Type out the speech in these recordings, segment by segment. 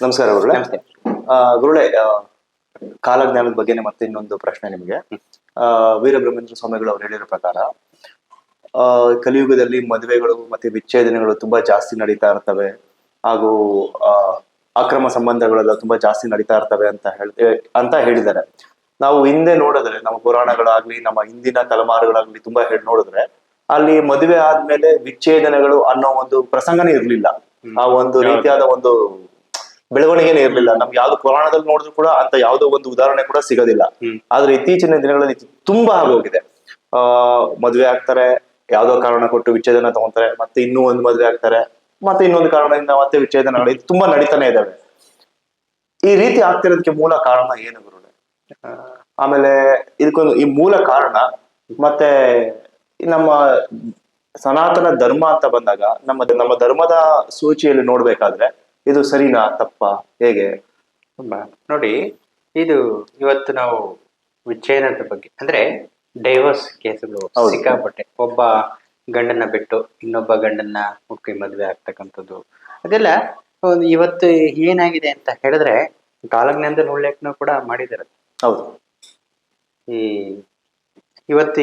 ನಮಸ್ಕಾರ ಗುರುಳೆ ನಮಸ್ತೆ. ಗುರುಳೆ ಕಾಲಜ್ಞಾನದ ಬಗ್ಗೆನೇ ಮತ್ತೆ ಇನ್ನೊಂದು ಪ್ರಶ್ನೆ ನಿಮಗೆ. ವೀರಬ್ರಹ್ಮೇಂದ್ರ ಸ್ವಾಮಿಗಳು ಅವ್ರು ಹೇಳಿರೋ ಪ್ರಕಾರ ಆ, ಕಲಿಯುಗದಲ್ಲಿ ಮದುವೆಗಳು ಮತ್ತೆ ವಿಚ್ಛೇದನಗಳು ತುಂಬಾ ಜಾಸ್ತಿ ನಡೀತಾ ಇರ್ತವೆ. ಹಾಗೂ ಆ, ಅಕ್ರಮ ಸಂಬಂಧಗಳೆಲ್ಲ ತುಂಬಾ ಜಾಸ್ತಿ ನಡೀತಾ ಇರ್ತವೆ ಅಂತ ಹೇಳ ಅಂತ ಹೇಳಿದ್ದಾರೆ. ನಾವು ಹಿಂದೆ ನೋಡಿದ್ರೆ ನಮ್ಮ ಪುರಾಣಗಳಾಗ್ಲಿ ನಮ್ಮ ಹಿಂದಿನ ತಲೆಮಾರುಗಳಾಗ್ಲಿ ತುಂಬಾ ಹೇಳಿ ನೋಡಿದ್ರೆ ಅಲ್ಲಿ ಮದುವೆ ಆದ್ಮೇಲೆ ವಿಚ್ಛೇದನಗಳು ಅನ್ನೋ ಒಂದು ಪ್ರಸಂಗನೇ ಇರ್ಲಿಲ್ಲ. ಆ ಒಂದು ರೀತಿಯಾದ ಒಂದು ಬೆಳವಣಿಗೆನೇ ಇರಲಿಲ್ಲ. ನಮ್ಗೆ ಯಾವ್ದು ಪುರಾಣದಲ್ಲಿ ನೋಡಿದ್ರು ಕೂಡ ಅಂತ ಯಾವ್ದೋ ಒಂದು ಉದಾಹರಣೆ ಕೂಡ ಸಿಗೋದಿಲ್ಲ. ಆದ್ರೆ ಇತ್ತೀಚಿನ ದಿನಗಳಲ್ಲಿ ತುಂಬಾ ಆಗೋಗಿದೆ. ಆ ಮದ್ವೆ ಆಗ್ತಾರೆ ಯಾವ್ದೋ ಕಾರಣ ಕೊಟ್ಟು ವಿಚ್ಛೇದನ ತಗೊಂತಾರೆ ಮತ್ತೆ ಇನ್ನೂ ಒಂದು ಮದ್ವೆ ಆಗ್ತಾರೆ ಮತ್ತೆ ಇನ್ನೊಂದು ಕಾರಣದಿಂದ ಮತ್ತೆ ವಿಚ್ಛೇದನಗಳು ಇದು ತುಂಬಾ ನಡೀತಾನೆ ಇದಾವೆ. ಈ ರೀತಿ ಆಗ್ತಿರೋದಕ್ಕೆ ಮೂಲ ಕಾರಣ ಏನು ಗುರುಳೆ ಆಮೇಲೆ ಇದಕ್ಕೊಂದು ಈ ಮೂಲ ಕಾರಣ ಮತ್ತೆ ನಮ್ಮ ಸನಾತನ ಧರ್ಮ ಅಂತ ಬಂದಾಗ ನಮ್ಮ ನಮ್ಮ ಧರ್ಮದ ಸೂಚಿಯಲ್ಲಿ ನೋಡ್ಬೇಕಾದ್ರೆ ಇದು ಸರಿನಾ ತಪ್ಪ ಹೇಗೆ? ನೋಡಿ ಇದು ಇವತ್ತು ನಾವು ವಿಚ್ಛೇದನದ ಬಗ್ಗೆ. ಅಂದ್ರೆ ಡೈವರ್ಸ್ ಕೇಸ್ಗಳು. ಸಿಕ್ಕಾಪಟ್ಟೆ. ಒಬ್ಬ ಗಂಡನ್ನ ಬಿಟ್ಟು ಇನ್ನೊಬ್ಬ ಗಂಡನ್ನ ಹುಟ್ಟಿ ಮದುವೆ ಆಗ್ತಕ್ಕಂಥದ್ದು. ಅದೆಲ್ಲ ಇವತ್ತು ಏನಾಗಿದೆ ಅಂತ ಹೇಳಿದ್ರೆ ಕಾಲಜ್ಞಾನದಲ್ಲಿ ಉಲ್ಲೇಖನ ಕೂಡ ಮಾಡಿದ್ದಾರೆ. ಹೌದು. ಈ ಇವತ್ತು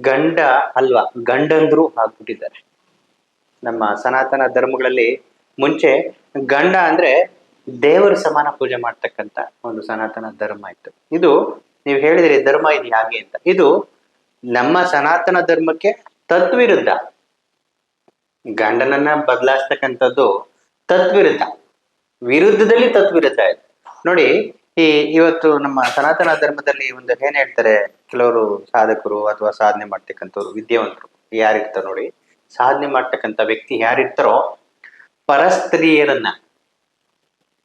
ಗಂಡ ಅಲ್ವಾ ಗಂಡಂದ್ರು ಹಾಕ್ಬಿಟ್ಟಿದ್ದಾರೆ ನಮ್ಮ ಸನಾತನ ಧರ್ಮಗಳಲ್ಲಿ ಮುಂಚೆ ಗಂಡ ಅಂದ್ರೆ ದೇವರ ಸಮಾನ ಪೂಜೆ ಮಾಡ್ತಕ್ಕಂತ ಒಂದು ಸನಾತನ ಧರ್ಮ ಇತ್ತು. ಇದು ನೀವು ಹೇಳಿದ್ರಿ ಧರ್ಮ ಇದು ಹಾಗೆ ಅಂತ. ಇದು ನಮ್ಮ ಸನಾತನ ಧರ್ಮಕ್ಕೆ ತತ್ವಿರುದ್ಧ ಗಂಡನನ್ನ ಬದಲಾಯಿಸ್ತಕ್ಕಂಥದ್ದು ತತ್ವಿರುದ್ಧ ವಿರುದ್ಧದಲ್ಲಿ ತತ್ವಿರುದ್ಧ ಇದೆ. ನೋಡಿ, ಈ ಇವತ್ತು ನಮ್ಮ ಸನಾತನ ಧರ್ಮದಲ್ಲಿ ಒಂದು ಏನ್ ಹೇಳ್ತಾರೆ ಕೆಲವರು ಸಾಧಕರು ಅಥವಾ ಸಾಧನೆ ಮಾಡ್ತಕ್ಕಂಥವ್ರು, ವಿದ್ಯಾವಂತರು, ಯಾರಿರ್ತಾರೋ ನೋಡಿ. ಸಾಧನೆ ಮಾಡ್ತಕ್ಕಂಥ ವ್ಯಕ್ತಿ ಯಾರಿರ್ತಾರೋ ಪರಸ್ತ್ರೀಯರನ್ನ.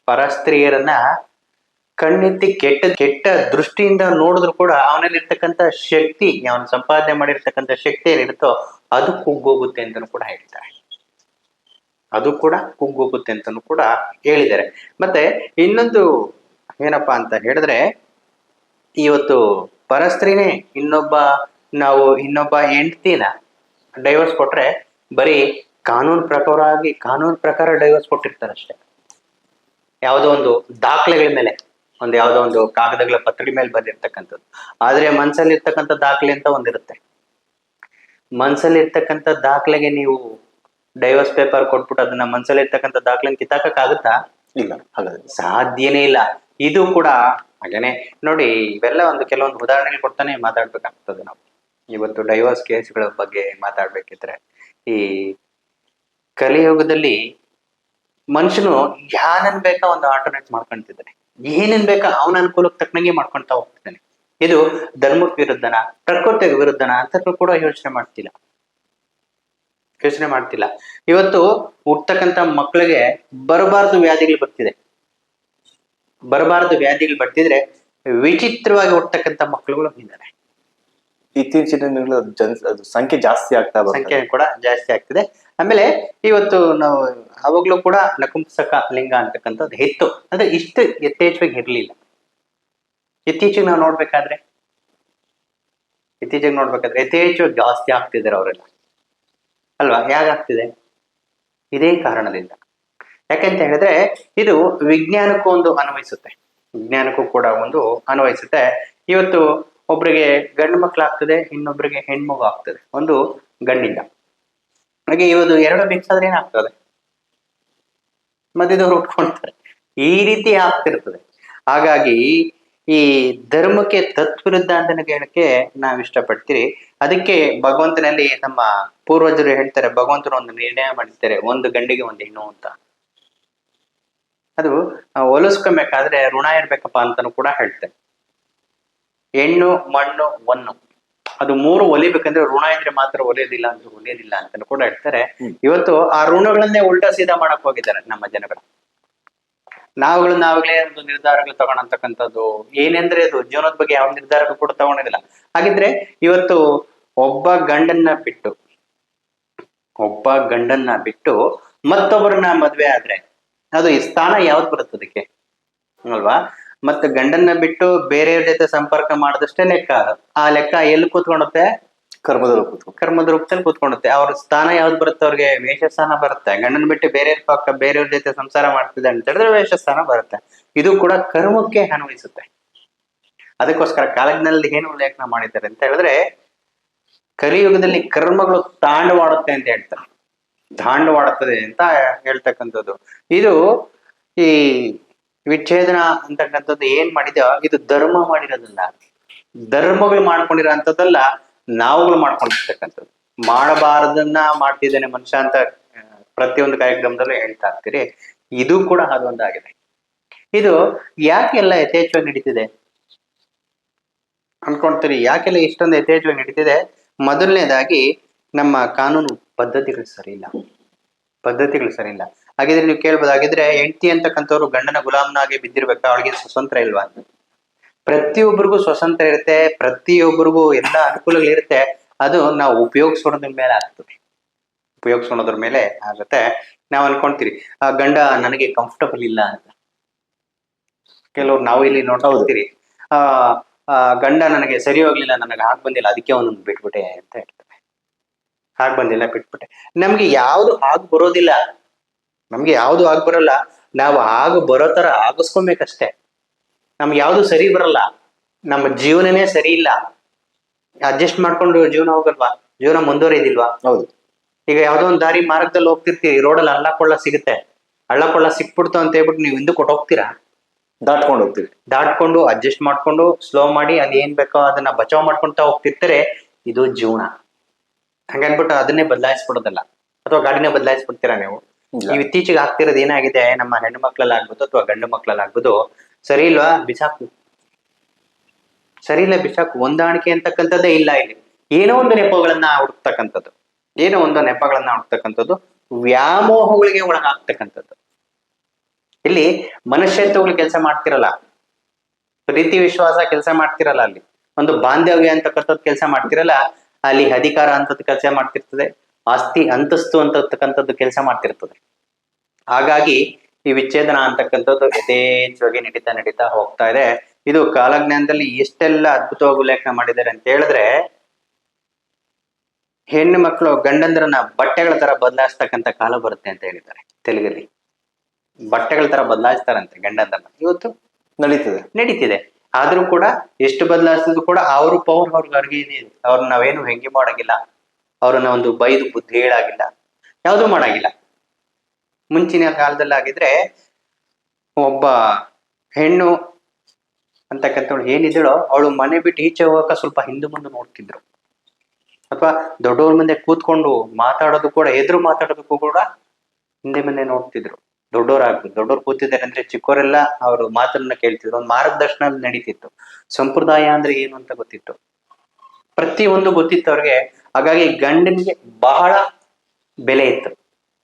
ಪರಸ್ತ್ರೀಯರನ್ನ ಕಣ್ಣೆತ್ತಿ ಕೆಟ್ಟ ಕೆಟ್ಟ ದೃಷ್ಟಿಯಿಂದ ನೋಡಿದ್ರು ಕೂಡ ಅವನಲ್ಲಿರ್ತಕ್ಕಂಥ ಶಕ್ತಿ, ಅವನು ಸಂಪಾದನೆ ಮಾಡಿರ್ತಕ್ಕಂಥ ಶಕ್ತಿ ಏನಿರುತ್ತೋ ಅದು ಕುಗ್ಗೋಗುತ್ತೆ ಅಂತಲೂ ಕೂಡ ಹೇಳ್ತಾರೆ. ಅದು ಕೂಡ ಕುಗ್ಗೋಗುತ್ತೆ ಅಂತಲೂ ಕೂಡ ಹೇಳಿದ್ದಾರೆ. ಮತ್ತೆ ಇನ್ನೊಂದು ಏನಪ್ಪಾ ಅಂತ ಹೇಳಿದ್ರೆ, ಇವತ್ತು ಪರಸ್ತ್ರೀನೇ ಇನ್ನೊಬ್ಬ, ನಾವು ಇನ್ನೊಬ್ಬ ಹೆಂಡತಿನ ಡೈವರ್ಸ್ ಕೊಟ್ರೆ ಬರೀ ಕಾನೂನು ಆಗಿ ಕಾನೂನು ಪ್ರಕಾರ ಡೈವರ್ಸ್ ಕೊಟ್ಟಿರ್ತಾರೆ ಅಷ್ಟೇ. ಯಾವುದೋ ಒಂದು ದಾಖಲೆಗಳ ಮೇಲೆ ಒಂದು ಯಾವುದೋ ಒಂದು ಕಾಗದಗಳ ಪತ್ರದ ಮೇಲೆ ಬಂದಿರ್ತಕ್ಕಂಥದ್ದು. ಆದ್ರೆ ಮನ್ಸಲ್ಲಿ ಇರ್ತಕ್ಕಂಥ ದಾಖಲೆ ಅಂತ ಒಂದಿರುತ್ತೆ. ಮನ್ಸಲ್ಲಿ ಇರ್ತಕ್ಕಂಥ ದಾಖಲೆಗೆ ನೀವು ಡೈವರ್ಸ್ ಪೇಪರ್ ಕೊಟ್ಬಿಟ್ಟು ಅದನ್ನ ಮನ್ಸಲ್ಲಿ ಇರ್ತಕ್ಕಂಥ ದಾಖಲೆನ ಕಿತ್ತಾಕಕ್ಕಾಗುತ್ತಾ ಇಲ್ಲ ಹಾಗಾದ್ರೆ. ಸಾಧ್ಯನೇ ಇಲ್ಲ. ಇದು ಕೂಡ ಹಾಗೇನೆ. ನೋಡಿ ಇವೆಲ್ಲ ಒಂದು ಕೆಲವೊಂದು ಉದಾಹರಣೆಗಳು ಕೊಡ್ತಾನೆ ಮಾತಾಡ್ಬೇಕಾಗ್ತದೆ ನಾವು. ಇವತ್ತು ಡೈವರ್ಸ್ ಕೇಸ್ಗಳ ಬಗ್ಗೆ ಮಾತಾಡ್ಬೇಕಿದ್ರೆ ಈ ಕಲಿಯುಗದಲ್ಲಿ ಮನುಷ್ಯನು ಯಾನನ್ ಬೇಕಾ ಒಂದು ಆಲ್ಟರ್ನೇಟ್ ಮಾಡ್ಕೊಂತಿದ್ದಾನೆ. ಏನೇನ್ ಬೇಕಾ ಅವನ ಅನುಕೂಲಕ್ಕೆ ತಕ್ಕನಂಗೆ ಮಾಡ್ಕೊಂತ ಹೋಗ್ತಿದ್ದಾನೆ. ಇದು ಧರ್ಮಕ್ಕೆ ವಿರುದ್ಧನ, ಪ್ರಕೃತಿಗೆ ವಿರುದ್ಧನ ಅಂತ ಕೂಡ ಯೋಚನೆ ಮಾಡ್ತಿಲ್ಲ. ಯೋಚನೆ ಮಾಡ್ತಿಲ್ಲ. ಇವತ್ತು ಹುಟ್ಟತಕ್ಕಂತ ಮಕ್ಕಳಿಗೆ ಬರಬಾರದು ವ್ಯಾಧಿಗಳು ಬರ್ತಿದೆ. ಬರಬಾರದು ವ್ಯಾಧಿಗಳು ಬರ್ತಿದ್ರೆ ವಿಚಿತ್ರವಾಗಿ ಹುಟ್ಟತಕ್ಕಂತ ಮಕ್ಕಳುಗಳು ಇದ್ದಾರೆ. ಇತ್ತೀಚಿನ ದಿನಗಳು ಜನ ಸಂಖ್ಯೆ ಜಾಸ್ತಿ ಆಗ್ತಾ ಸಂಖ್ಯೆ ಕೂಡ ಜಾಸ್ತಿ ಆಗ್ತಿದೆ. ಆಮೇಲೆ ಇವತ್ತು ನಾವು ಅವಾಗ್ಲೂ ಕೂಡ ನಪುಂಸಕ ಲಿಂಗ ಅಂತಕ್ಕಂಥದ್ದು ಹೆಚ್ಚು ಅಂದ್ರೆ ಇಷ್ಟು ಯಥೇಚ್ಛವಾಗಿ ಇರ್ಲಿಲ್ಲ. ಇತ್ತೀಚೆಗೆ ನಾವು ನೋಡ್ಬೇಕಾದ್ರೆ, ಇತ್ತೀಚೆಗೆ ನೋಡ್ಬೇಕಾದ್ರೆ ಯಥೇಚ್ಛವಾಗಿ ಜಾಸ್ತಿ ಆಗ್ತಿದ್ದಾರೆ ಅವರೆಲ್ಲ. ಅಲ್ವಾ? ಯಾಕಾಗ್ತಿದೆ ಇದೇ ಕಾರಣದಿಂದ. ಯಾಕೆಂತ ಹೇಳಿದ್ರೆ ಇದು ವಿಜ್ಞಾನಕ್ಕೂ ಒಂದು ಅನ್ವಯಿಸುತ್ತೆ. ವಿಜ್ಞಾನಕ್ಕೂ ಕೂಡ ಒಂದು ಅನ್ವಯಿಸುತ್ತೆ. ಇವತ್ತು ಒಬ್ರಿಗೆ ಗಂಡು ಮಕ್ಕಳು ಆಗ್ತದೆ ಇನ್ನೊಬ್ರಿಗೆ ಹೆಣ್ಮಗು ಆಗ್ತದೆ. ಒಂದು ಗಂಡಿಂದ. ಹಾಗೆ ಇವತ್ತು ಎರಡು ಮಿಕ್ಸ್ ಆದ್ರೆ ಏನಾಗ್ತದೆ? ಮಧ್ಯದವ್ರು ಉಟ್ಕೊಳ್ತಾರೆ ಈ ರೀತಿ ಆಗ್ತಿರ್ತದೆ. ಹಾಗಾಗಿ ಈ ಧರ್ಮಕ್ಕೆ ತತ್ವಿರುದ್ಧ ಅಂತ ಹೇಳಕ್ಕೆ ನಾವು ಇಷ್ಟಪಡ್ತೀರಿ? ಅದಕ್ಕೆ ಭಗವಂತನಲ್ಲಿ ನಮ್ಮ ಪೂರ್ವಜರು ಹೇಳ್ತಾರೆ, ಭಗವಂತನ ಒಂದು ನಿರ್ಣಯ ಮಾಡಿರ್ತಾರೆ, ಒಂದು ಗಂಡಿಗೆ ಒಂದು ಹೆಣ್ಣು ಅಂತ. ಅದು ಹೋಲಿಸ್ಕೊಬೇಕಾದ್ರೆ ಋಣ ಇರ್ಬೇಕಪ್ಪ ಅಂತಾನು ಕೂಡ ಹೇಳ್ತಾರೆ. ಹೆಣ್ಣು ಮಣ್ಣು ಒನ್ನು ಅದು ಮೂರು ಒಲಿಬೇಕಂದ್ರೆ ಋಣ ಇದ್ರೆ ಮಾತ್ರ ಒಲಿಯೋದಿಲ್ಲ ಅಂದ್ರೆ ಒಲಿಯೋದಿಲ್ಲ ಅಂತ ಕೂಡ ಹೇಳ್ತಾರೆ. ಇವತ್ತು ಆ ಋಣಗಳನ್ನೇ ಉಲ್ಟಾ ಸೀದಾ ಮಾಡಕ್ ಹೋಗಿದ್ದಾರೆ ನಮ್ಮ ಜನಗಳು. ನಾವುಗಳು ನಾವುಗಳೇ ಒಂದು ನಿರ್ಧಾರಗಳು ತಗೊಂಡಂತಕ್ಕಂಥದ್ದು ಏನೆಂದ್ರೆ ಅದು ಜೀವನದ ಬಗ್ಗೆ ಯಾವ ನಿರ್ಧಾರಗಳು ಕೂಡ ತಗೊಂಡಿಲ್ಲ ಹಾಗಿದ್ರೆ ಇವತ್ತು ಒಬ್ಬ ಗಂಡನ್ನ ಬಿಟ್ಟು ಒಬ್ಬ ಗಂಡನ್ನ ಬಿಟ್ಟು ಮತ್ತೊಬ್ಬರನ್ನ ಮದ್ವೆ ಆದ್ರೆ ಅದು ಈ ಸ್ಥಾನ ಯಾವ್ದು ಬರುತ್ತೆ ಅದಕ್ಕೆ? ಅಲ್ವಾ? ಮತ್ತೆ ಗಂಡನ್ನ ಬಿಟ್ಟು ಬೇರೆಯವ್ರ ಜೊತೆ ಸಂಪರ್ಕ ಮಾಡಿದಷ್ಟೇ ಲೆಕ್ಕ. ಆ ಲೆಕ್ಕ ಎಲ್ಲಿ ಕೂತ್ಕೊಂಡುತ್ತೆ? ಕರ್ಮದ ರೂಪ ಕರ್ಮದ ರೂಪದಲ್ಲಿ ಕೂತ್ಕೊಳ್ಳುತ್ತೆ ಅವ್ರ ಸ್ಥಾನ ಯಾವ್ದು ಬರುತ್ತೆ? ಅವ್ರಿಗೆ ವೇಷ ಸ್ಥಾನ ಬರುತ್ತೆ. ಗಂಡನ ಬಿಟ್ಟು ಬೇರೆ ಪಕ್ಕ ಬೇರೆಯವ್ರ ಜೊತೆ ಸಂಸಾರ ಮಾಡ್ತಿದೆ ಅಂತ ಹೇಳಿದ್ರೆ ವೇಷ ಸ್ಥಾನ ಬರುತ್ತೆ. ಇದು ಕೂಡ ಕರ್ಮಕ್ಕೆ ಅನ್ವಯಿಸುತ್ತೆ. ಅದಕ್ಕೋಸ್ಕರ ಕಾಲಜ್ಞಾನದಲ್ಲಿ ಏನು ಉಲ್ಲೇಖನ ಮಾಡಿದ್ದಾರೆ ಅಂತ ಹೇಳಿದ್ರೆ ಕಲಿಯುಗದಲ್ಲಿ ಕರ್ಮಗಳು ತಾಂಡವಾಡುತ್ತೆ ಅಂತ ಹೇಳ್ತಾರೆ. ತಾಂಡವಾಡುತ್ತದೆ ಅಂತ ಹೇಳ್ತಕ್ಕಂಥದ್ದು. ಇದು ಈ ವಿಚ್ಛೇದನ ಅಂತಕ್ಕಂಥದ್ದು ಏನ್ ಮಾಡಿದೆಯೋ ಇದು ಧರ್ಮ ಮಾಡಿರೋದಲ್ಲ. ಧರ್ಮಗಳು ಮಾಡ್ಕೊಂಡಿರೋ ಅಂಥದ್ದಲ್ಲ ನಾವುಗಳು ಮಾಡ್ಕೊಂಡಿರ್ತಕ್ಕಂಥದ್ದು. ಮಾಡಬಾರದನ್ನ ಮಾಡ್ತಿದ್ದೇನೆ ಮನುಷ್ಯ ಅಂತ ಪ್ರತಿಯೊಂದು ಕಾರ್ಯಕ್ರಮದಲ್ಲೂ ಹೇಳ್ತಾ ಇರ್ತೀರಿ. ಇದು ಕೂಡ ಅದೊಂದಾಗಿದೆ ಇದು ಯಾಕೆಲ್ಲ ಯಥೇಚ್ಛವಾಗಿ ನಡೀತಿದೆ? ಅನ್ಕೊಂತೀರಿ, ಯಾಕೆಲ್ಲ ಇಷ್ಟೊಂದು ಯಥೇಚ್ಛವಾಗಿ ನಡೀತಿದೆ? ಮೊದಲನೇದಾಗಿ ನಮ್ಮ ಕಾನೂನು ಪದ್ಧತಿಗಳು ಸರಿ ಇಲ್ಲ. ಪದ್ಧತಿಗಳು ಸರಿ ಇಲ್ಲ. ಹಾಗಿದ್ರೆ ನೀವು ಕೇಳ್ಬೋದು ಹಾಗಿದ್ರೆ ಹೆಂಡತಿ ಅಂತಕ್ಕಂಥವ್ರು ಗಂಡನ ಗುಲಾಮನಾಗಿ ಬಿದ್ದಿರ್ಬೇಕಾ? ಅವಳಿಗೆ ಸ್ವತಂತ್ರ ಇಲ್ವಾ? ಅಂತ ಪ್ರತಿಯೊಬ್ಬರಿಗೂ ಸ್ವತಂತ್ರ ಇರುತ್ತೆ ಪ್ರತಿಯೊಬ್ಬರಿಗೂ ಎಲ್ಲ ಅನುಕೂಲಗಳಿರುತ್ತೆ ಅದು ನಾವು ಉಪಯೋಗಿಸೋದ್ರ ಮೇಲೆ ಆಗ್ತದೆ. ಉಪಯೋಗಿಸೋದ್ರ ಮೇಲೆ ಆಗುತ್ತೆ. ನಾವು ಅನ್ಕೊಂತೀರಿ ಆ ಗಂಡ ನನಗೆ ಕಂಫರ್ಟಬಲ್ ಇಲ್ಲ ಅಂತ. ಕೆಲವ್ರು ನಾವು ಇಲ್ಲಿ ನೋಡ್ತಾ ಹೋಗ್ತೀರಿ ಆ ಆ, ಗಂಡ ನನಗೆ ಸರಿ ಹೋಗ್ಲಿಲ್ಲ ನನಗೆ ಹಾಕ್ ಬಂದಿಲ್ಲ ಅದಕ್ಕೆ ಅವನನ್ನು ಬಿಟ್ಬಿಟ್ಟೆ ಅಂತ ಹೇಳ್ತಾರೆ. ಹಾಕ್ ಬಂದಿಲ್ಲ ಬಿಟ್ಬಿಟ್ಟೆ. ನಮ್ಗೆ ಯಾವ್ದು ಆಗ್ ಬರೋದಿಲ್ಲ. ನಮ್ಗೆ ಯಾವ್ದು ಆಗ್ ಬರಲ್ಲ. ನಾವು ಆಗ ಬರೋ ತರ ಆಗಿಸ್ಕೊಬೇಕಷ್ಟೇ. ನಮ್ಗೆ ಯಾವ್ದು ಸರಿ ಬರಲ್ಲ. ನಮ್ಮ ಜೀವನನೇ ಸರಿ ಇಲ್ಲ. ಅಡ್ಜಸ್ಟ್ ಮಾಡ್ಕೊಂಡು ಜೀವನ ಹೋಗಲ್ವಾ? ಜೀವನ ಮುಂದುವರಿದಿಲ್ವಾ? ಹೌದು. ಈಗ ಯಾವ್ದೋ ಒಂದು ದಾರಿ ಮಾರ್ಗದಲ್ಲಿ ಹೋಗ್ತಿರ್ತೀವಿ. ರೋಡಲ್ಲಿ ಹಳ್ಳ ಕೊಳ್ಳ ಸಿಗುತ್ತೆ. ಹಳ್ಳ ಕೊಳ್ಳ ಸಿಕ್ಬಿಡ್ತು ಅಂತ ಹೇಳ್ಬಿಟ್ಟು ನೀವು ಹಿಂದೆ ಕೊಟ್ಟು ಹೋಗ್ತೀರಾ? ದಾಟ್ಕೊಂಡು ಹೋಗ್ತೀವಿ. ದಾಟ್ಕೊಂಡು ಅಡ್ಜಸ್ಟ್ ಮಾಡ್ಕೊಂಡು ಸ್ಲೋ ಮಾಡಿ ಅಲ್ಲಿ ಏನ್ ಬೇಕೋ ಅದನ್ನ ಬಚಾವ್ ಮಾಡ್ಕೊಂತ ಹೋಗ್ತಿರ್ತಾರೆ ಇದು ಜೀವನ. ಹಂಗನ್ಬಿಟ್ಟು ಅದನ್ನೇ ಬದಲಾಯಿಸ್ಬಿಡೋದಲ್ಲ. ಅಥವಾ ಗಾಡಿನೇ ಬದಲಾಯಿಸ್ಬಿಡ್ತೀರಾ ನೀವು. ನೀವು ಇತ್ತೀಚೆಗೆ ಆಗ್ತಿರೋದು ಏನಾಗಿದೆ? ನಮ್ಮ ಹೆಣ್ಣು ಮಕ್ಳಲ್ಲಿ ಆಗ್ಬೋದು ಅಥವಾ ಗಂಡು ಮಕ್ಕಳಲ್ಲಾಗ್ಬೋದು ಸರಿ ಇಲ್ವಾ? ಬಿಸಾಕು. ಸರಿ ಇಲ್ಲ, ಬಿಸಾಕು. ಹೊಂದಾಣಿಕೆ ಅಂತಕ್ಕಂಥದ್ದೇ ಇಲ್ಲ ಇಲ್ಲಿ. ಏನೋ ಒಂದು ನೆಪಗಳನ್ನ ಹುಡುಕ್ತಕ್ಕಂಥದ್ದು. ಏನೋ ಒಂದು ನೆಪಗಳನ್ನ ಹುಡುಕ್ತಕ್ಕಂಥದ್ದು. ವ್ಯಾಮೋಹಗಳಿಗೆ ಒಳಗಾಗ್ತಕ್ಕಂಥದ್ದು. ಇಲ್ಲಿ ಮನುಷ್ಯತ್ವಗಳು ಕೆಲಸ ಮಾಡ್ತಿರಲ್ಲ, ಪ್ರೀತಿ, ವಿಶ್ವಾಸ ಕೆಲಸ ಮಾಡ್ತಿರಲ್ಲ ಅಲ್ಲಿ. ಒಂದು ಬಾಂಧವ್ಯ ಅಂತಕ್ಕಂಥದ್ದು ಕೆಲಸ ಮಾಡ್ತಿರಲ್ಲ, ಅಲ್ಲಿ ಅಧಿಕಾರ ಅಂತದ್ದು ಕೆಲಸ ಮಾಡ್ತಿರ್ತದೆ. ಆಸ್ತಿ ಅಂತಸ್ತು ಅಂತಕ್ಕಂಥದ್ದು ಕೆಲಸ ಮಾಡ್ತಿರ್ತದೆ. ಹಾಗಾಗಿ ಈ ವಿಚ್ಛೇದನ ಅಂತಕ್ಕಂಥದ್ದು ಯಥೇಚ್ಛವಾಗಿ ನಡೀತಾ ನಡೀತಾ ಹೋಗ್ತಾ ಇದೆ. ಇದು ಕಾಲಜ್ಞಾನದಲ್ಲಿ ಎಷ್ಟೆಲ್ಲ ಅದ್ಭುತವಾಗಿ ಉಲ್ಲೇಖನ ಮಾಡಿದ್ದಾರೆ ಅಂತ ಹೇಳಿದ್ರೆ ಹೆಣ್ಣು ಮಕ್ಕಳು ಗಂಡಂದ್ರನ್ನ ಬಟ್ಟೆಗಳ ತರ ಬದಲಾಯಿಸ್ತಕ್ಕಂಥ ಕಾಲ ಬರುತ್ತೆ ಅಂತ ಹೇಳಿದ್ದಾರೆ ತೆಲುಗಲ್ಲಿ. ಬಟ್ಟೆಗಳ ತರ ಬದಲಾಯಿಸ್ತಾರಂತೆ ಗಂಡಂದ್ರನ್ನ. ಇವತ್ತು ನಡೀತದೆ. ನಡೀತಿದೆ. ಆದ್ರೂ ಕೂಡ ಎಷ್ಟು ಬದಲಾಯಿಸಿದ್ರು ಕೂಡ ಅವ್ರ ಪವರ್ ಅವ್ರಿಗೆ ಅವ್ರನ್ನ ನಾವೇನು ಹೆಂಗೆ ಮಾಡಾಗಿಲ್ಲ. ಅವ್ರನ್ನ ಒಂದು ಬೈದು ಬುದ್ಧಿ ಹೇಳಾಗಿಲ್ಲ, ಯಾವುದೂ ಮಾಡಾಗಿಲ್ಲ. ಮುಂಚಿನ ಕಾಲದಲ್ಲಾಗಿದ್ರೆ ಒಬ್ಬ ಹೆಣ್ಣು ಅಂತಕ್ಕಂಥವಳು ಏನಿದ್ದಳೋ ಅವಳು ಮನೆ ಬಿಟ್ಟು ಈಚೆ ಹೋಗಕ ಸ್ವಲ್ಪ ಹಿಂದೆ ಮುಂದೆ ನೋಡ್ತಿದ್ರು. ಅಥವಾ ದೊಡ್ಡವ್ರ ಮುಂದೆ ಕೂತ್ಕೊಂಡು ಮಾತಾಡೋದು ಕೂಡ, ಎದುರು ಮಾತಾಡೋದಕ್ಕೂ ಕೂಡ ಹಿಂದೆ ಮುಂದೆ ನೋಡ್ತಿದ್ರು. ದೊಡ್ಡವರಾಗ್ಬೋದು ದೊಡ್ಡವ್ರು ಕೂತಿದ್ದಾರೆ ಅಂದ್ರೆ ಚಿಕ್ಕವರೆಲ್ಲ ಅವರು ಮಾತನ್ನ ಕೇಳ್ತಿದ್ರು. ಒಂದು ಮಾರ್ಗದರ್ಶನ ನಡೀತಿತ್ತು. ಸಂಪ್ರದಾಯ ಅಂದ್ರೆ ಏನು ಅಂತ ಗೊತ್ತಿತ್ತು. ಪ್ರತಿಯೊಂದು ಗೊತ್ತಿತ್ತು ಅವ್ರಿಗೆ ಹಾಗಾಗಿ ಗಂಡನಿಗೆ ಬಹಳ ಬೆಲೆ ಇತ್ತು.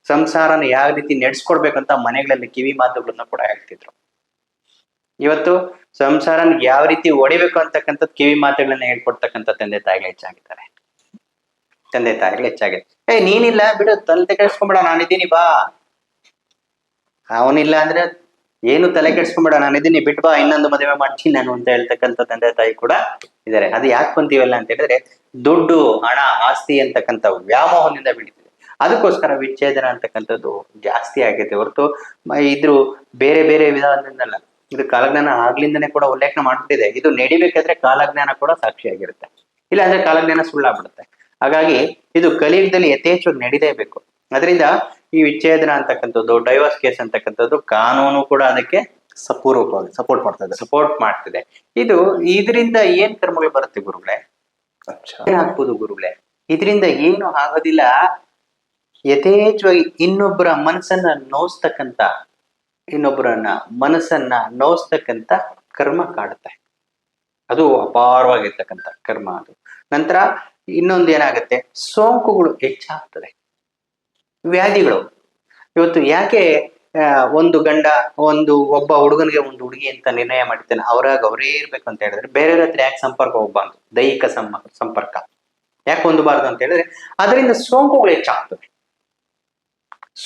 ಸಂಸಾರನ ಯಾವ ರೀತಿ ನಡೆಸ್ಕೊಡ್ಬೇಕಂತ ಮನೆಗಳಲ್ಲಿ ಕಿವಿ ಮಾತುಗಳನ್ನ ಕೂಡ ಹೇಳ್ತಿದ್ರು. ಇವತ್ತು ಸಂಸಾರನ ಯಾವ ರೀತಿ ಒಡಿಬೇಕು ಅಂತಕ್ಕಂಥದ್ದು ಕಿವಿ ಮಾತುಗಳನ್ನ ಹೇಳ್ಕೊಡ್ತಕ್ಕಂಥ ತಂದೆ ತಾಯಿಗಳು ಹೆಚ್ಚಾಗಿದ್ದಾರೆ. ತಂದೆ ತಾಯಿಗಳು ಹೆಚ್ಚಾಗಿದೆ ಏ, ನೀನಿಲ್ಲ, ಬಿಡು, ತಲೆ ಕೆಡ್ಸ್ಕೊಂಬಿಡ ನಾನಿದ್ದೀನಿ, ಬಾ. ಅವನಿಲ್ಲ ಅಂದ್ರೆ ಏನು ತಲೆ ಕೆಡ್ಸ್ಕೊಂಬಿಡ ನಾನಿದ್ದೀನಿ, ಬಿಟ್ ಬಾ, ಇನ್ನೊಂದು ಮದುವೆ ಮಾಡ್ತೀನಿ ನಾನು ಅಂತ ಹೇಳ್ತಕ್ಕಂಥ ತಂದೆ ತಾಯಿ ಕೂಡ ಇದಾರೆ ಅದು ಯಾಕೆ ಬಂತೀವಲ್ಲ ಅಂತ ಹೇಳಿದ್ರೆ, ದುಡ್ಡು, ಹಣ, ಆಸ್ತಿ ಅಂತಕ್ಕಂಥ ವ್ಯಾಮೋಹದಿಂದ ಬೆಳೀತಿದೆ ಅದಕ್ಕೋಸ್ಕರ ವಿಚ್ಛೇದನ ಅಂತಕ್ಕಂಥದ್ದು ಜಾಸ್ತಿ ಆಗೈತೆ ಹೊರತು ಇದ್ರು ಬೇರೆ ಬೇರೆ ವಿಧಾನದಿಂದಲ್ಲ. ಇದು ಕಾಲಜ್ಞಾನ ಆಗ್ಲಿಂದನೇ ಕೂಡ ಉಲ್ಲೇಖನ ಮಾಡ್ಬಿಟ್ಟಿದೆ. ಇದು ನಡಿಬೇಕಾದ್ರೆ ಕಾಲಜ್ಞಾನ ಕೂಡ ಸಾಕ್ಷಿಯಾಗಿರುತ್ತೆ ಇಲ್ಲ ಅಂದ್ರೆ ಕಾಲಜ್ಞಾನ ಸುಳ್ಳಾಗ್ಬಿಡುತ್ತೆ. ಹಾಗಾಗಿ ಇದು ಕಲಿಯುಗದಲ್ಲಿ ಯಥೇಚ್ಛವಾಗಿ ನಡೀಲೇಬೇಕು ಅದರಿಂದ ಈ ವಿಚ್ಛೇದನ ಅಂತಕ್ಕಂಥದ್ದು ಡೈವರ್ಸ್ ಕೇಸ್ ಅಂತಕ್ಕಂಥದ್ದು ಕಾನೂನು ಕೂಡ ಅದಕ್ಕೆ ಸಪೂರ್ವಕವಾಗಿ ಸಪೋರ್ಟ್ ಮಾಡ್ತಾ ಇದೆ ಸಪೋರ್ಟ್ ಮಾಡ್ತಿದೆ. ಇದು ಇದರಿಂದ ಏನ್ ಕರ್ಮಗಳು ಬರುತ್ತೆ ಗುರುಗಳೇ? ಆಗ್ಬೋದು ಗುರುಗಳೇ? ಇದರಿಂದ ಏನು ಆಗೋದಿಲ್ಲ. ಯಥೇಚ್ಛವಾಗಿ ಇನ್ನೊಬ್ಬರ ಮನಸ್ಸನ್ನ ನೋಸ್ತಕ್ಕಂತ ಇನ್ನೊಬ್ಬರನ್ನ ಮನಸ್ಸನ್ನ ನೋಸ್ತಕ್ಕಂತ ಕರ್ಮ ಕಾಡುತ್ತೆ. ಅದು ಅಪಾರವಾಗಿರ್ತಕ್ಕಂಥ ಕರ್ಮ ಅದು. ನಂತರ ಇನ್ನೊಂದು ಏನಾಗುತ್ತೆ? ಸೋಂಕುಗಳು ಹೆಚ್ಚಾಗ್ತದೆ. ವ್ಯಾಧಿಗಳು. ಇವತ್ತು ಯಾಕೆ ಒಂದು ಗಂಡ ಒಂದು ಒಬ್ಬ ಹುಡುಗನಿಗೆ ಒಂದು ಹುಡುಗಿ ಅಂತ ನಿರ್ಣಯ ಮಾಡಿದ್ದಾನೆ. ಅವರಾಗ ಅವರೇ ಇರ್ಬೇಕು ಅಂತ ಹೇಳಿದ್ರೆ ಬೇರೆಯವ್ರ ಹತ್ರ ಯಾಕೆ ಸಂಪರ್ಕ ಹೋಗ್ಬಾರ್ದು ದೈಹಿಕ ಸಂಪರ್ಕ. ಯಾಕೆ ಹೊಂದಬಾರ್ದು ಅಂತ ಹೇಳಿದ್ರೆ ಅದರಿಂದ ಸೋಂಕುಗಳು ಹೆಚ್ಚಾಗ್ತದೆ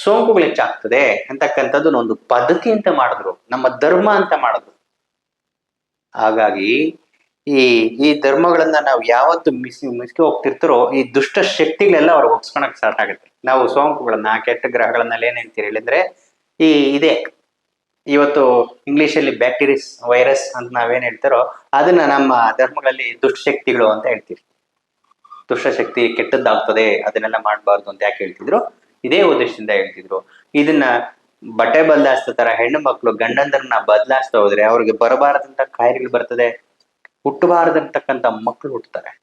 ಸೋಂಕುಗಳು ಹೆಚ್ಚಾಗ್ತದೆ ಅಂತಕ್ಕಂಥದ್ದು ಒಂದು ಪದ್ಧತಿ ಅಂತ ಮಾಡಿದ್ರು, ನಮ್ಮ ಧರ್ಮ ಅಂತ ಮಾಡಿದ್ರು. ಹಾಗಾಗಿ ಈ ಈ ಧರ್ಮಗಳನ್ನ ನಾವು ಯಾವತ್ತು ಮಿಸ್, ಮಿಸ್ಕೆ ಹೋಗ್ತಿರ್ತಾರೋ, ಈ ದುಷ್ಟ ಶಕ್ತಿಗಳೆಲ್ಲ ಅವ್ರಿಗೆ ಒಪ್ಸ್ಕೊಳಕ್ ಸ್ಟಾರ್ಟ್ ಆಗುತ್ತೆ. ನಾವು ಸೋಂಕುಗಳನ್ನ, ಕೆಟ್ಟ ಗ್ರಹಗಳನ್ನೆಲ್ಲ ಏನ್ ಹೇಳ್ತೀರಿ ಹೇಳಿದ್ರೆ ಈ ಇದೆ. ಇವತ್ತು ಇಂಗ್ಲಿಷ್ ಅಲ್ಲಿ ಬ್ಯಾಕ್ಟೀರಿಯಸ್ ವೈರಸ್ ಅಂತ ನಾವೇನ್ ಹೇಳ್ತಾರೋ ಅದನ್ನ ನಮ್ಮ ಧರ್ಮಗಳಲ್ಲಿ ದುಷ್ಟಶಕ್ತಿಗಳು ಅಂತ ಹೇಳ್ತೀವಿ. ದುಷ್ಟಶಕ್ತಿ ಕೆಟ್ಟದ್ದಾಗ್ತದೆ, ಅದನ್ನೆಲ್ಲ ಮಾಡಬಾರ್ದು ಅಂತ ಯಾಕೆ ಹೇಳ್ತಿದ್ರು? ಇದೇ ಉದ್ದೇಶದಿಂದ ಹೇಳ್ತಿದ್ರು. ಇದನ್ನ ಬಟ್ಟೆ ಬದಲಾಯಿಸ್ತ ತರ ಹೆಣ್ಣು ಮಕ್ಕಳು ಗಂಡಂದರನ್ನ ಬದಲಾಯಿಸ್ತಾ ಹೋದ್ರೆ ಅವ್ರಿಗೆ ಬರಬಾರದಂತ ಕಾಯಿಲೆಗಳು ಬರ್ತದೆ. ಹುಟ್ಟಬಾರ್ದಂತಕ್ಕಂಥ ಮಕ್ಕಳು ಹುಟ್ತಾರೆ.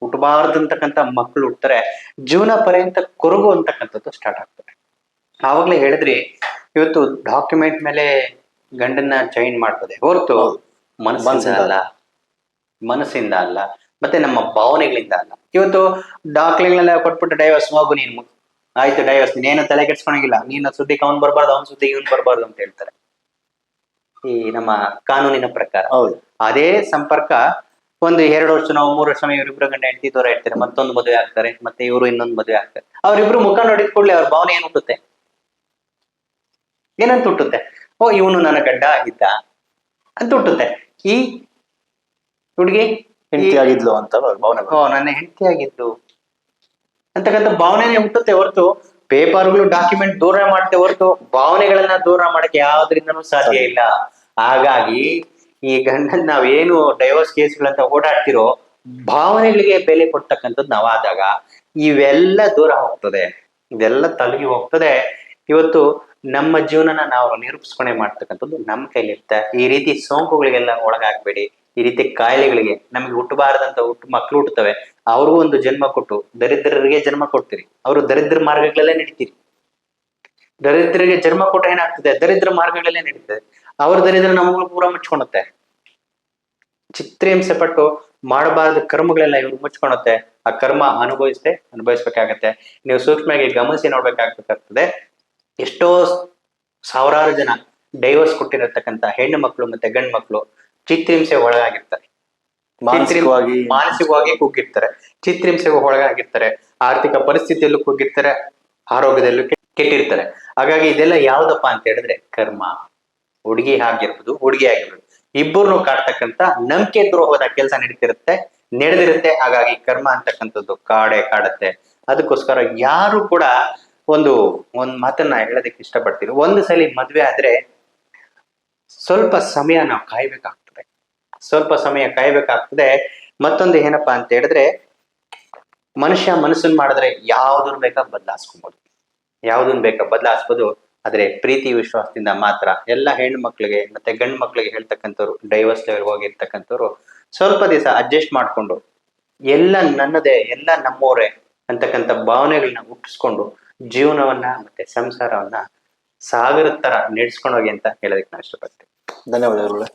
ಹುಟ್ಟಬಾರ್ದಂತಕ್ಕಂಥ ಮಕ್ಕಳು ಹುಟ್ತಾರೆ. ಜೀವನ ಪರ್ಯಂತ ಕೊರಗು ಅಂತಕ್ಕಂಥದ್ದು ಸ್ಟಾರ್ಟ್ ಆಗ್ತದೆ. ಆವಾಗಲೇ ಹೇಳಿದ್ರಿ ಇವತ್ತು ಡಾಕ್ಯುಮೆಂಟ್ ಮೇಲೆ ಗಂಡನ್ನ ಚೈನ್ ಮಾಡ್ತದೆ. ಹೊರತು ಮನಸ್ಸಿಂದ ಅಲ್ಲ. ಮನಸ್ಸಿಂದ ಅಲ್ಲ. ಮತ್ತೆ ನಮ್ಮ ಭಾವನೆಗಳಿಂದ ಅಲ್ಲ. ಇವತ್ತು ದಾಖಲೆಗಳೆಲ್ಲ ಕೊಟ್ಬಿಟ್ಟು ಡೈವರ್ಸ್ ಹೋಗು ನೀನು ಆಯ್ತು ಡೈವರ್ಸ್ ನೀನೇನು ತಲೆ ಕೆಡ್ಸ್ಕೊಳಂಗಿಲ್ಲ. ನೀನು ಸುದ್ದಿ ಅವ್ನು ಬರಬಾರ್ದು ಅವ್ನ ಸುದ್ದಿ ಇವ್ನು ಬರಬಾರ್ದು ಅಂತ ಹೇಳ್ತಾರೆ. ಈ ನಮ್ಮ ಕಾನೂನಿನ ಪ್ರಕಾರ. ಹೌದು. ಅದೇ ಸಂಪರ್ಕ ಒಂದು ಎರಡು ವರ್ಷ ನಾವು ಮೂರು ವರ್ಷ ಇವರಿಬ್ರು ಗಂಡ ಹೆಂಡತಿ ದೂರ ಇರ್ತಾರೆ. ಮತ್ತೊಂದು ಮದುವೆ ಆಗ್ತಾರೆ ಮತ್ತೆ ಇವರು ಇನ್ನೊಂದು ಮದುವೆ ಆಗ್ತಾರೆ. ಅವ್ರಿಬ್ರು ಮುಖ ನೋಡಿದ್ ಕೂಡಲೇ ಅವ್ರ ಭಾವನೆ ಏನ್ ಹುಟ್ಟುತ್ತೆ ಏನಂತ ಹುಟ್ಟುತ್ತೆ? ಓ ಇವನು ನನ್ನ ಗಂಡ ಆಗಿದ್ದ ಅಂತ ಹುಟ್ಟುತ್ತೆ. ಈ ಹುಡುಗಿ ಹೆಂಡತಿ ಆಗಿದ್ಲು ಅಂತ ಭಾವನೆ ಓ ನನ್ನ ಹೆಂಡತಿ ಆಗಿದ್ದು ಅಂತಕ್ಕಂಥ ಭಾವನೆನೇ ಹುಟ್ಟುತ್ತೆ ಹೊರತು ಪೇಪರ್ಗಳು ಡಾಕ್ಯುಮೆಂಟ್ ದೂರ ಮಾಡುತ್ತೆ ಹೊರತು ಭಾವನೆಗಳನ್ನ ದೂರ ಮಾಡಕ್ಕೆ ಯಾವ್ದ್ರಿಂದನೂ ಸಾಧ್ಯ ಇಲ್ಲ. ಹಾಗಾಗಿ ಈ ಗಂಡನ್ ನಾವೇನು ಡೈವರ್ಸ್ ಕೇಸ್ಗಳಂತ ಓಡಾಡ್ತಿರೋ ಭಾವನೆಗಳಿಗೆ ಬೆಲೆ ಕೊಡ್ತಕ್ಕಂಥದ್ದು ನಾವಾದಾಗ ಇವೆಲ್ಲ ದೂರ ಹೋಗ್ತದೆ. ಇದೆಲ್ಲ ತಲುಗಿ ಹೋಗ್ತದೆ. ಇವತ್ತು ನಮ್ಮ ಜೀವನನ ನಾವು ನಿರೂಪಿಸ್ಕೊಂಡೆ ಮಾಡ್ತಕ್ಕಂಥದ್ದು ನಮ್ಮ ಕೈಲಿರುತ್ತೆ. ಈ ರೀತಿ ಸೋಂಕುಗಳಿಗೆಲ್ಲ ಒಳಗಾಗ್ಬೇಡಿ. ಈ ರೀತಿ ಕಾಯಿಲೆಗಳಿಗೆ ನಮಗೆ ಹುಟ್ಟಬಾರದಂತ ಹುಟ್ಟು ಮಕ್ಳು ಹುಟ್ಟುತ್ತವೆ. ಅವ್ರಿಗೂ ಒಂದು ಜನ್ಮ ಕೊಟ್ಟು, ದರಿದ್ರರಿಗೆ ಜನ್ಮ ಕೊಡ್ತೀರಿ. ಅವರು ದರಿದ್ರ ಮಾರ್ಗಗಳಲ್ಲೇ ನಡೀತೀರಿ. ದರಿದ್ರರಿಗೆ ಜನ್ಮ ಕೊಟ್ಟ ಏನಾಗ್ತದೆ? ದರಿದ್ರ ಮಾರ್ಗಗಳಲ್ಲೇ ನಡೀತದೆ. ಅವ್ರ ದರಿದ್ರ ನಮಗೂ ಪೂರ ಮುಚ್ಕೊಳುತ್ತೆ ಚಿತ್ರಹಿಂಸೆ ಪಟ್ಟು ಮಾಡಬಾರದ ಕರ್ಮಗಳೆಲ್ಲ ಇವ್ರು ಮುಚ್ಕೊಳುತ್ತೆ ಆ ಕರ್ಮ ಅನುಭವಿಸದೆ ಅನುಭವಿಸ್ಬೇಕಾಗತ್ತೆ. ನೀವು ಸೂಕ್ಷ್ಮವಾಗಿ ಗಮನಿಸಿ ನೋಡ್ಬೇಕಾಗ್ಬೇಕಾಗ್ತದೆ. ಎಷ್ಟೋ ಸಾವಿರಾರು ಜನ ಡೈವರ್ಸ್ ಕೊಟ್ಟಿರತಕ್ಕಂತ ಹೆಣ್ಣು ಮಕ್ಕಳು ಮತ್ತೆ ಗಂಡು ಮಕ್ಕಳು ಚಿತ್ರಹಿಂಸೆ ಒಳಗಾಗಿರ್ತಾರೆ. ಮಾನಸಿಕವಾಗಿ ಮಾನಸಿಕವಾಗಿ ಕುಗ್ಗಿರ್ತಾರೆ ಚಿತ್ರಿಂಸೆಗೂ ಒಳಗಾಗಿರ್ತಾರೆ. ಆರ್ಥಿಕ ಪರಿಸ್ಥಿತಿಯಲ್ಲೂ ಕುಗ್ಗಿರ್ತಾರೆ ಆರೋಗ್ಯದಲ್ಲೂ ಕೆಟ್- ಕೆಟ್ಟಿರ್ತಾರೆ. ಹಾಗಾಗಿ ಇದೆಲ್ಲ ಯಾವ್ದಪ್ಪ ಅಂತ ಹೇಳಿದ್ರೆ ಕರ್ಮ. ಹುಡುಗಿ ಆಗಿರ್ಬೋದು ಹುಡುಗಿ ಆಗಿರ್ಬೋದು. ಇಬ್ಬರನ್ನು ಕಾಡ್ತಕ್ಕಂತ ನಂಬಿಕೆ ದ್ರೋಹದ ಕೆಲಸ ನಡೀತಿರುತ್ತೆ ನಡೆದಿರುತ್ತೆ. ಹಾಗಾಗಿ ಕರ್ಮ ಅಂತಕ್ಕಂಥದ್ದು ಕಾಡೆ ಕಾಡತ್ತೆ. ಅದಕ್ಕೋಸ್ಕರ ಯಾರು ಕೂಡ ಒಂದು, ಒಂದ್ ಮಾತನ್ನ ಹೇಳೋದಕ್ಕೆ ಇಷ್ಟಪಡ್ತೀನಿ. ಒಂದು ಸಲ ಮದ್ವೆ ಆದ್ರೆ ಸ್ವಲ್ಪ ಸಮಯ ನಾವು ಕಾಯ್ಬೇಕಾಗ್ತದೆ. ಸ್ವಲ್ಪ ಸಮಯ ಕಾಯ್ಬೇಕಾಗ್ತದೆ. ಮತ್ತೊಂದು ಏನಪ್ಪಾ ಅಂತ ಹೇಳಿದ್ರೆ, ಮನುಷ್ಯ ಮನಸ್ಸನ್ ಮಾಡಿದ್ರೆ ಯಾವ್ದನ್ ಬೇಕಾ ಬದಲಾಸ್ಕೊಬೋದು. ಯಾವ್ದನ್ ಬೇಕಾ ಬದಲಾಯಿಸ್ಬೋದು ಆದ್ರೆ ಪ್ರೀತಿ, ವಿಶ್ವಾಸದಿಂದ ಮಾತ್ರ. ಎಲ್ಲ ಹೆಣ್ಣು ಮಕ್ಳಿಗೆ ಮತ್ತೆ ಗಂಡು ಮಕ್ಳಿಗೆ ಹೇಳ್ತಕ್ಕಂಥವ್ರು ಡೈವರ್ಸ್ ಲೆವೆಲ್ ಹೋಗಿರ್ತಕ್ಕಂಥವ್ರು ಸ್ವಲ್ಪ ದಿವಸ ಅಡ್ಜಸ್ಟ್ ಮಾಡ್ಕೊಂಡು, ಎಲ್ಲ ನನ್ನದೇ, ಎಲ್ಲ ನಮ್ಮೋರೆ ಅಂತಕ್ಕಂಥ ಭಾವನೆಗಳನ್ನ ಹುಟ್ಟಿಸ್ಕೊಂಡು ಜೀವನವನ್ನ ಮತ್ತೆ ಸಂಸಾರವನ್ನ ಸಾಗರ ತರ ನಡೆಸ್ಕೊಂಡು ಹೋಗಿ ಅಂತ ಹೇಳೋದಕ್ಕೆ ನಾನು ಇಷ್ಟಪಡ್ತೀನಿ ಧನ್ಯವಾದಗಳು.